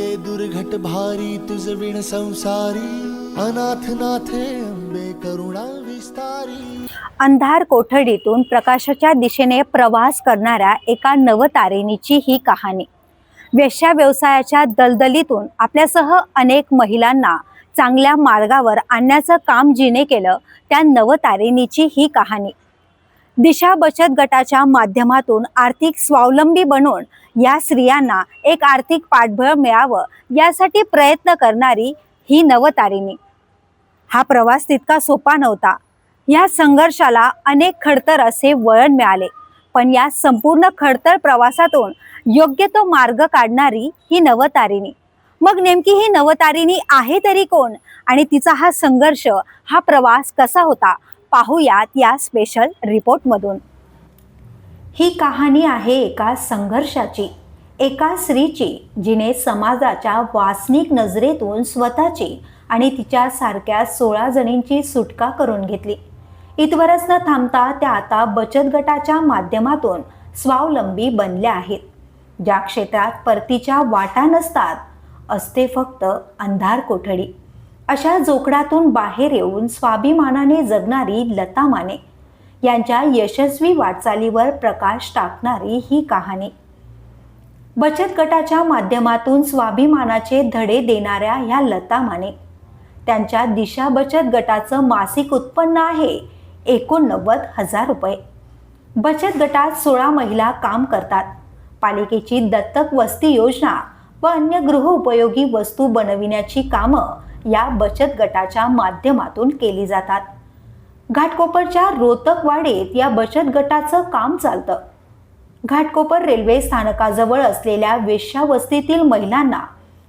लागे दुर्घट भारी तुझ विण संसारी अनाथ नाथे अंबे करुणा विस्तारी. अंधार कोठडीतून प्रकाशाच्या दिशेने प्रवास करणाऱ्या एका नवतारिणीची ही कहाणी. वेश्या व्यवसायाच्या दलदलीतून आपल्यासह अनेक महिलांना चांगल्या मार्गावर आणण्याचं काम जिने केलं त्या नवतारिणीची ही कहाणी. दिशा बचत गटाच्या माध्यमातून आर्थिक स्वावलंबी बनून या स्त्रियांना एक आर्थिक पाठबळ मिळावं यासाठी प्रयत्न करणारी ही नवतारिणी. हा प्रवास तितका सोपा नव्हता. या संघर्षाला अनेक खडतर असे वळण मिळाले पण या संपूर्ण खडतर प्रवासातून योग्य तो मार्ग काढणारी ही नवतारिणी. मग नेमकी ही नवतारिणी आहे तरी कोण? आणि तिचा हा संघर्ष हा प्रवास कसा होता? पाहूयात या स्पेशल रिपोर्टमधून ही कहाणी आहे एका संघर्षाची. एका स्त्रीची जिने समाजाच्या वासनिक नजरेतून स्वतःची आणि तिच्यासारख्या सोळा जणींची सुटका करून घेतली. इतवरच न थांबता त्या आता बचत गटाच्या माध्यमातून स्वावलंबी बनल्या आहेत. ज्या क्षेत्रात परतीच्या वाटा नसतात असते फक्त अंधार कोठडी. अशा जोकडातून बाहेर येऊन स्वाभिमानाने जगणारी लता माने. यांच्या यशस्वी वाटचालीवर प्रकाश टाकणारी ही कहाणी. बचत गटाच्या माध्यमातून स्वाभिमानाचे धडे देणाऱ्या ह्या लता माने. त्यांच्या दिशा बचत गटाचं मासिक उत्पन्न आहे एकोणनव्वद हजार रुपये. बचत गटात सोळा महिला काम करतात. पालिकेची दत्तक वस्ती योजना व अन्य गृहउपयोगी वस्तू बनविण्याची कामं या बचत गटाच्या माध्यमातून केली जातात. घाटकोपरच्या रोतक वाडीत या बचत गटाचं काम चालतं. घाटकोपर रेल्वे स्थानकाजवळ असलेल्या वेश्यावस्तीतील महिलांना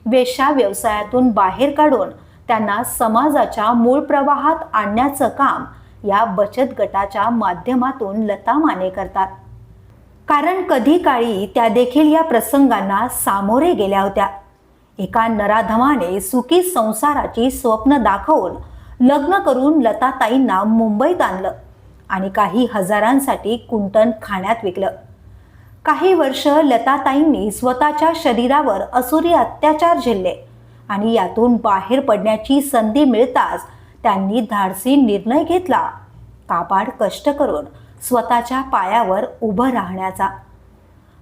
वेश्या व्यवसायातून बाहेर काढून त्यांना समाजाच्या मूळ प्रवाहात आणण्याचं काम या बचत गटाच्या माध्यमातून लता माने करतात. कारण कधी काळी त्या देखील या प्रसंगांना सामोरे गेल्या होत्या. एका नराधमाने सुखी संसाराची स्वप्न दाखवून लग्न करून लताताईंना मुंबईत आणलं आणि काही हजारांसाठी कुंटण खाण्यात विकलं. काही वर्ष लताताईंनी स्वतःच्या शरीरावर असुरी अत्याचार झेलले आणि यातून बाहेर पडण्याची संधी मिळताच त्यांनी धाडसी निर्णय घेतला. काबाड कष्ट करून स्वतःच्या पायावर उभं राहण्याचा.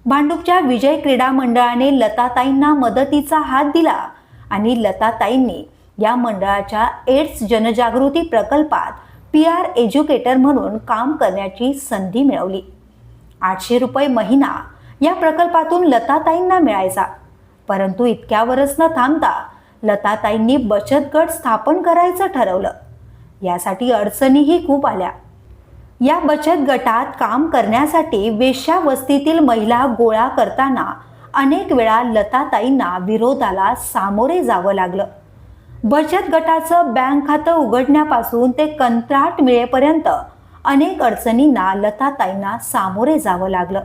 भांडूपच्या विजय क्रीडा मंडळाने लताताईंना मदतीचा हात दिला आणि लताताईंनी या मंडळाच्या एड्स जनजागृती प्रकल्पात पी आर एज्युकेटर म्हणून काम करण्याची संधी मिळवली. आठशे रुपये महिना या प्रकल्पातून लताताईंना मिळायचा. परंतु इतक्यावरच न थांबता लताताईंनी बचत गट स्थापन करायचं ठरवलं. यासाठी अडचणीही खूप आल्या. या बचत गटात काम करण्यासाठी वेश्यावस्तीतील महिला गोळा करताना अनेक वेळा लताताईंना विरोधाला सामोरे जावं लागलं. बचत गटाचं बँक खातं उघडण्यापासून ते कंत्राट मिळेपर्यंत अनेक अडचणींना लताताईंना सामोरे जावं लागलं.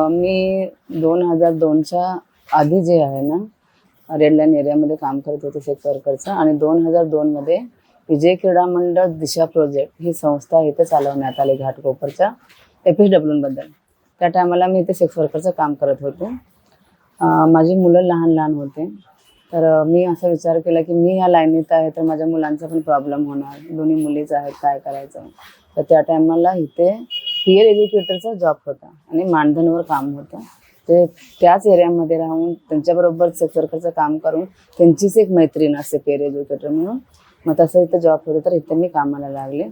मी दोन हजार दोनच्या आधी जे आहे ना रेडलाईन एरियामध्ये काम करत होते शेतकरकरचं आणि दोन हजार दोनमध्ये विजय क्रीडा मंडळ दिशा प्रोजेक्ट ही संस्था इथे चालवण्यात आली घाटकोपरच्या एफ एस डब्ल्यूबद्दल. त्या टायमाला मी इथे सेक्स वर्करचं काम करत होते. माझी मुलं लहान लहान होते. तर मी असा विचार केला की मी ह्या लाईनीत आहे तर माझ्या मुलांचा पण प्रॉब्लेम होणार. दोन्ही मुलीच आहेत काय करायचं? तर त्या टायमाला इथे पीयर एज्युकेटरचा जॉब होता आणि मानधनवर काम होतं. ते त्याच एरियामध्ये राहून त्यांच्याबरोबर सेक्स वर्करचं काम करून त्यांचीच एक मैत्रीण असते पेअर एज्युकेटर म्हणून. मग तसं इथं जॉब होतं तर इथं मी कामाला लागले.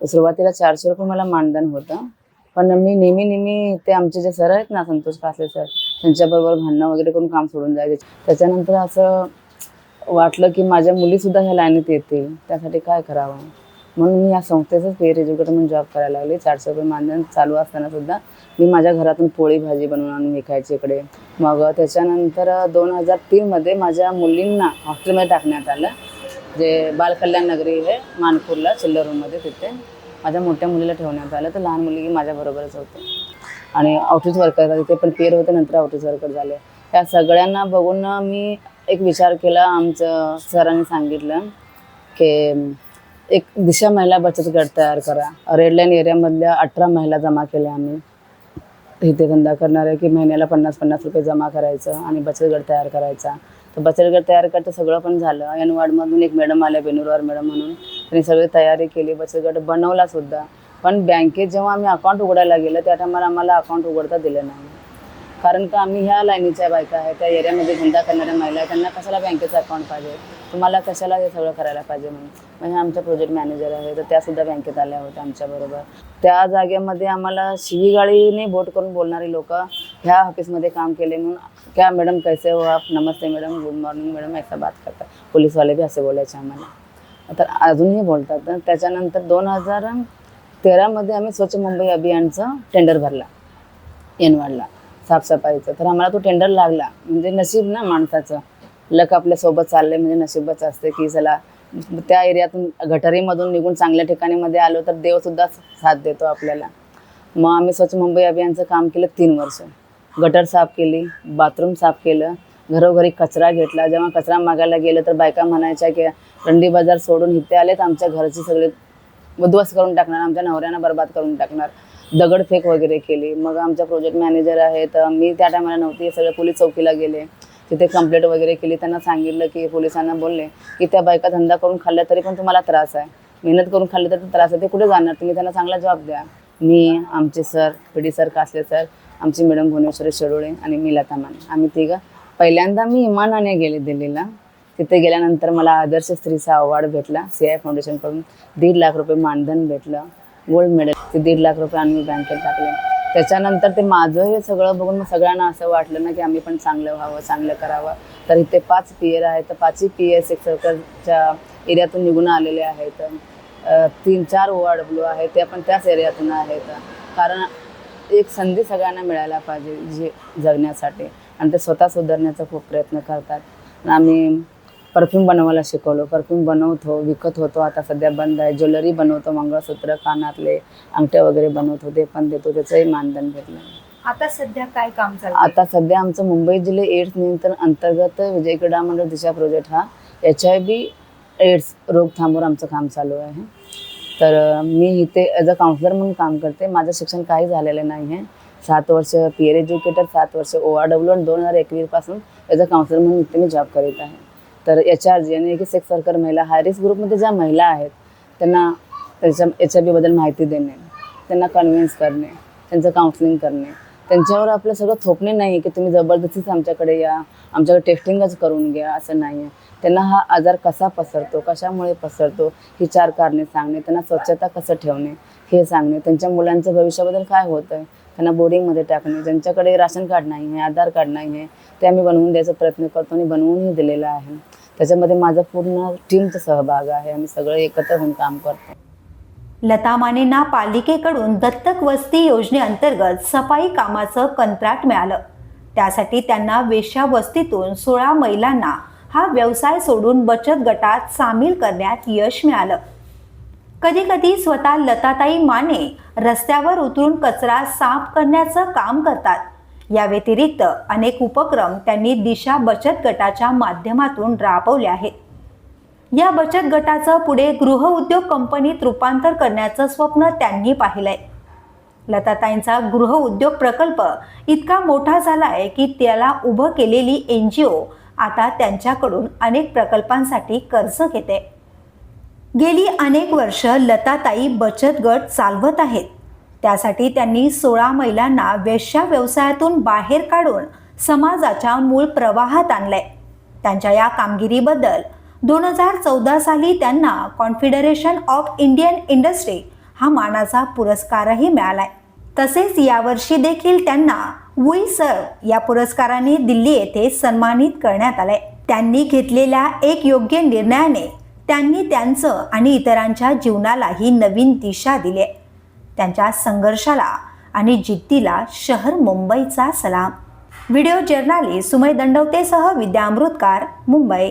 तर सुरुवातीला चारशे रुपये मला मानधन होतं. पण मी नेहमी नेहमी ते आमचे जे सर आहेत ना संतोष कासले सर त्यांच्याबरोबर भांडणं वगैरे करून काम सोडून जायचे. त्याच्यानंतर असं वाटलं की माझ्या मुलीसुद्धा ह्या लाईनीत येतील त्यासाठी काय करावं? म्हणून मी या संस्थेचंच पेअर एज्युकेटर म्हणून जॉब करायला लागले. चारशे रुपये मानधन चालू असताना सुद्धा मी माझ्या घरातून पोळी भाजी बनवून आणून विकायची इकडे. मग त्याच्यानंतर दोन हजार तीनमध्ये माझ्या मुलींना हॉस्टेलमध्ये टाकण्यात आलं. जे बालकल्याण नगरी आहे मानपूरला चिल्लर रूममध्ये तिथे माझ्या मोठ्या मुलीला ठेवण्यात आलं. तर लहान मुलगी माझ्याबरोबरच होते. आणि आउटरीच वर्कर तिथे पण पेर होते नंतर आउटरीच वर्कर झाले. त्या सगळ्यांना बघून मी एक विचार केला आमचं सरांनी सांगितलं की एक दिशा महिला बचत गट तयार करा. रेडलाईन एरियामधल्या अठरा महिला जमा केल्या आम्ही. इथे धंदा करणारे की महिन्याला पन्नास पन्नास रुपये जमा करायचं आणि बचत गट तयार करायचा. तर बचत गट तयार करता सगळं पण झालं. एन वार्डमधून एक मॅडम आल्या बेनुरवार मॅडम म्हणून. त्यांनी सगळी तयारी केली. बचत गट बनवला सुद्धा. पण बँकेत जेव्हा आम्ही अकाउंट उघडायला गेलं त्या टायमाला आम्हाला अकाउंट उघडता दिलं नाही. कारण का आम्ही ह्या लाईनीच्या बायका आहेत. त्या एरियामध्ये धंदा करणाऱ्या महिला आहेत. त्यांना कशाला बँकेचं अकाउंट पाहिजे? तुम्हाला कशाला हे सगळं करायला पाहिजे म्हणून? म्हणजे आमच्या प्रोजेक्ट मॅनेजर आहे तर त्यासुद्धा बँकेत आल्या होत्या आमच्याबरोबर त्या जागेमध्ये आम्हाला शिवीगाळीने बोट करून बोलणारी लोक ह्या ऑफिसमध्ये काम केले म्हणून क्या मॅडम कैसे हो आप? नमस्ते मॅडम गुड मॉर्निंग मॅडम ऐसा बात करतात पोलीसवाले बी असे बोलायचे आम्हाला तर अजूनही बोलतात तर त्याच्यानंतर दोन हजार तेरामध्ये आम्ही स्वच्छ मुंबई अभियानचं टेंडर भरला येनवाडला साफसफाईचं. तर आम्हाला तो टेंडर लागला. म्हणजे नशीब ना माणसाचं. लक आपल्यासोबत चालले म्हणजे नशीबच असते की चला त्या एरियातून गटारीमधून निघून चांगल्या ठिकाणीमध्ये आलो तर देवसुद्धा साथ देतो आपल्याला. मग आम्ही स्वच्छ मुंबई अभियानचं काम केलं तीन वर्ष. गटर साफ केली बाथरूम साफ केलं घरोघरी कचरा घेतला. जेव्हा कचरा मागायला गेलं तर बायका म्हणायच्या की रंडी बाजार सोडून इथे आले तर आमच्या घरचे सगळे उद्ध्वस्त करून टाकणार आमच्या नवऱ्यांना बर्बाद करून टाकणार. दगडफेक वगैरे केली. मग आमच्या प्रोजेक्ट मॅनेजर आहे तर मी त्या टायमाला नव्हती सगळे पोलीस चौकीला गेले. तिथे कंप्लेंट वगैरे केली. त्यांना सांगितलं की पोलिसांना बोलले की त्या बायका धंदा करून खाल्ल्या तरी पण तुम्हाला त्रास आहे. मेहनत करून खाल्लं तर त्रास आहे. ते कुठे जाणार? तुम्ही त्यांना चांगला जॉब द्या. मी आमचे sir P D sir Kasle sir आमची मॅडम भुवनेश्वरी शेडोळे आणि मी लता माने आम्ही तिघं. पहिल्यांदा मी इमानाने गेले दिल्लीला. तिथे गेल्यानंतर मला आदर्श स्त्रीचा अवॉर्ड भेटला. सी आय फाउंडेशनकडून दीड लाख रुपये मानधन भेटलं. गोल्ड मेडल ते दीड लाख रुपये आम्ही बँकेत टाकले. त्याच्यानंतर ते माझं हे सगळं बघून मग सगळ्यांना असं वाटलं ना की आम्ही पण चांगलं व्हावं चांगलं करावं. तर इथे पाच पी एर आहेत. तर पाचही पी एस एक सरकारच्या एरियातून निघून आलेले आहेत. तीन चार ओ आर डब्ल्यू आहेत. ते पण त्याच एरियातून आहेत. कारण एक संधी सगळ्यांना मिळायला पाहिजे जे जगण्यासाठी. आणि ते स्वतः सुधारण्याचा खूप प्रयत्न करतात. आम्ही परफ्यूम बनवायला शिकवलो. परफ्यूम बनवतो विकत होतो. आता सध्या बंद आहे. ज्वेलरी बनवतो मंगळसूत्र कानातले अंगठ्या वगैरे बनवतो ते पण देतो. त्याचंही मानधन भेटलं आता सध्या काय काम चालू आता सध्या आमचं मुंबई जिल्हे एड्स नियंत्रण अंतर्गत विजय क्रीडा मंडळ दिशा प्रोजेक्ट हा एच आय बी एड्स रोग थांबवर आमचं काम चालू आहे. तर मी इथे ॲज अ काउन्सिलर म्हणून काम करते. माझं शिक्षण काही झालेलं नाही आहे सात वर्ष पी एज्युकेटर सात वर्ष ओ आर डब्ल्यू आणि दोन हजार एकवीसपासून ॲज अ काउन्सलर म्हणून इथे मी जॉब करीत आहे. तर एच आर जी आणि की सेक्स वर्कर महिला हाय रिस्क ग्रुपमध्ये ज्या महिला आहेत त्यांना त्याच्या एच आय बीबद्दल माहिती देणे त्यांना कन्व्हिन्स करणे त्यांचं काउन्सिलिंग करणे त्यांच्यावर आपलं सगळं थोपणे नाही की तुम्ही जबरदस्तीच आमच्याकडे या आमच्याकडे टेस्टिंगच करून घ्या असं नाही आहे त्यांना हा आजार कसा पसरतो कशामुळे पसरतो ही चार कारणे सांगणे त्यांना स्वच्छता कसं ठेवणे हे सांगणे. त्यांच्या मुलांचं भविष्याबद्दल काय होतं आहे त्यांना बोर्डिंगमध्ये टाकणे. ज्यांच्याकडे राशन कार्ड नाही आहे आधार कार्ड नाही आहे ते आम्ही बनवून द्यायचा प्रयत्न करतो आणि बनवूनही दिलेला आहे. त्याच्यामध्ये माझा पूर्ण टीमचा सहभाग आहे. आम्ही सगळं एकत्र होऊन काम करतो. लता मानेंना पालिकेकडून दत्तक वस्ती योजनेअंतर्गत सफाई कामाचं कंत्राट मिळालं. त्यासाठी त्यांना वेश्यावस्तीतून सोळा महिलांना हा व्यवसाय सोडून बचत गटात सामील करण्यात यश मिळालं. कधी कधी स्वतः लताताई माने रस्त्यावर उतरून कचरा साफ करण्याचं काम करतात. या व्यतिरिक्त अनेक उपक्रम त्यांनी दिशा बचत गटाच्या माध्यमातून राबवले आहेत. या बचत गटाचं पुढे गृहउद्योग कंपनीत रूपांतर करण्याचं स्वप्न त्यांनी पाहिलंय. लताताईंचा गृहउद्योग प्रकल्प इतका मोठा झालाय की त्याला उभं केलेली एन जी ओ आता त्यांच्याकडून अनेक प्रकल्पांसाठी कर्ज घेते. गेली अनेक वर्ष लताताई बचत गट चालवत आहेत. त्यासाठी त्यांनी सोळा महिलांना वेश्या व्यवसायातून बाहेर काढून समाजाच्या मूळ प्रवाहात आणलंय. त्यांच्या या कामगिरीबद्दल दोन हजार चौदा साली त्यांना कॉन्फिडरेशन ऑफ इंडियन इंडस्ट्री हा मानाचा पुरस्कारही मिळाला आहे तसेच यावर्षी देखील त्यांना वुई सर या पुरस्काराने दिल्ली येथे सन्मानित करण्यात आलंय. त्यांनी घेतलेल्या एक योग्य निर्णयाने त्यांनी त्यांचं आणि इतरांच्या जीवनालाही नवीन दिशा दिली आहे. त्यांच्या संघर्षाला आणि जिद्दीला शहर मुंबईचा सलाम. व्हिडिओ जर्नालिस्ट सुमय दंडवतेसह विद्यामृतकार मुंबई.